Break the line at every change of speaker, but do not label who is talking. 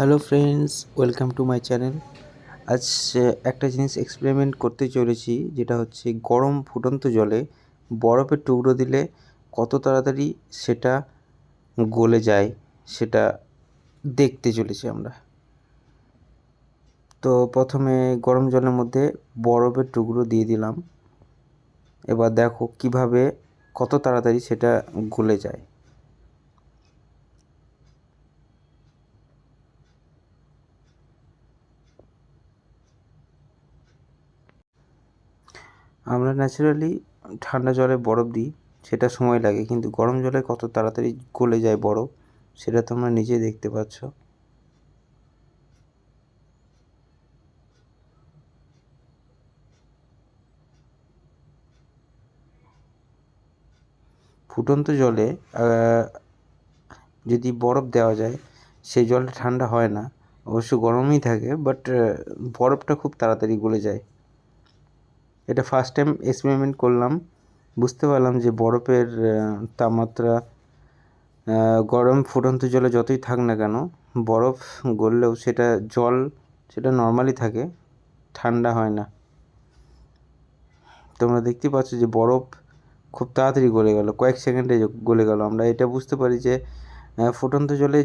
Hello friends, welcome to my channel. আজ একটা জিনিস এক্সপেরিমেন্ট করতে চলেছি, যেটা হচ্ছে গরম ফুটন্ত জলে বরফের টুকরো দিলে কত তাড়াতাড়ি সেটা গলে যায়, সেটা দেখতে চলেছি আমরা। তো প্রথমে গরম জলের মধ্যে বরফের টুকরো দিয়ে দিলাম। এবার দেখো কীভাবে কত তাড়াতাড়ি সেটা গলে যায়। আমরা ন্যাচারালি ঠান্ডা জলে বরফ দিই, সেটা সময় লাগে। কিন্তু গরম জলে কত তাড়াতাড়ি গলে যায় বরফ, সেটা তোমরা নিজে দেখতে পাচ্ছ। ফুটন্ত জলে যদি বরফ দেওয়া যায়, সেই জলটা ঠান্ডা হয় না। অবশ্য গরমই থাকে বাট বরফটা খুব তাড়াতাড়ি গলে যায়। এটা ফার্স্ট টাইম এক্সপেরিমেন্ট করলাম। বুঝতে পারলাম যে বরফের তাপমাত্রা গরম ফুটন্ত জলে যতই থাক না কেন, বরফ গললেও সেটা জল, সেটা নর্মালি থাকে, ঠান্ডা হয় না। তোমরা দেখতে পাচ্ছ যে বরফ খুব তাড়াতাড়ি গলে গেল, কয়েক সেকেন্ডে গলে গেল। আমরা এটা বুঝতে পারি যে ফুটন্ত জলে